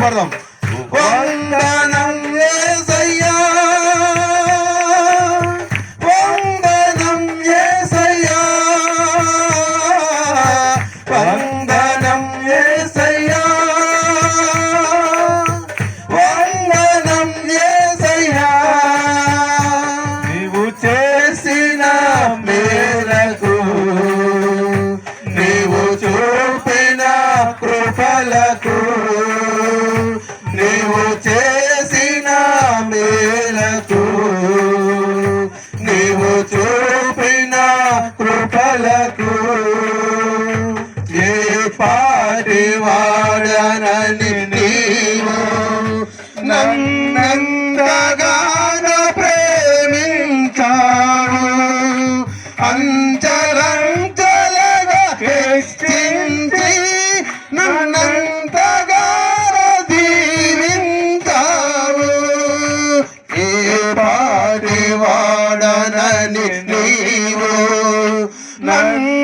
కలిసి పడదాం. వందనం యేసయ్యా వందనం యేసయ్యా వందనం యేసయ్యా వందనం యేసయ్యా నీవు చేసిన మేరకు నీవు చూపిన కృపలకు మేలకు నీవు చూపిన కృపలకు ఏ పాటి వాడనని నీవు నన్న పాటి వాడనని నీవు నన్ను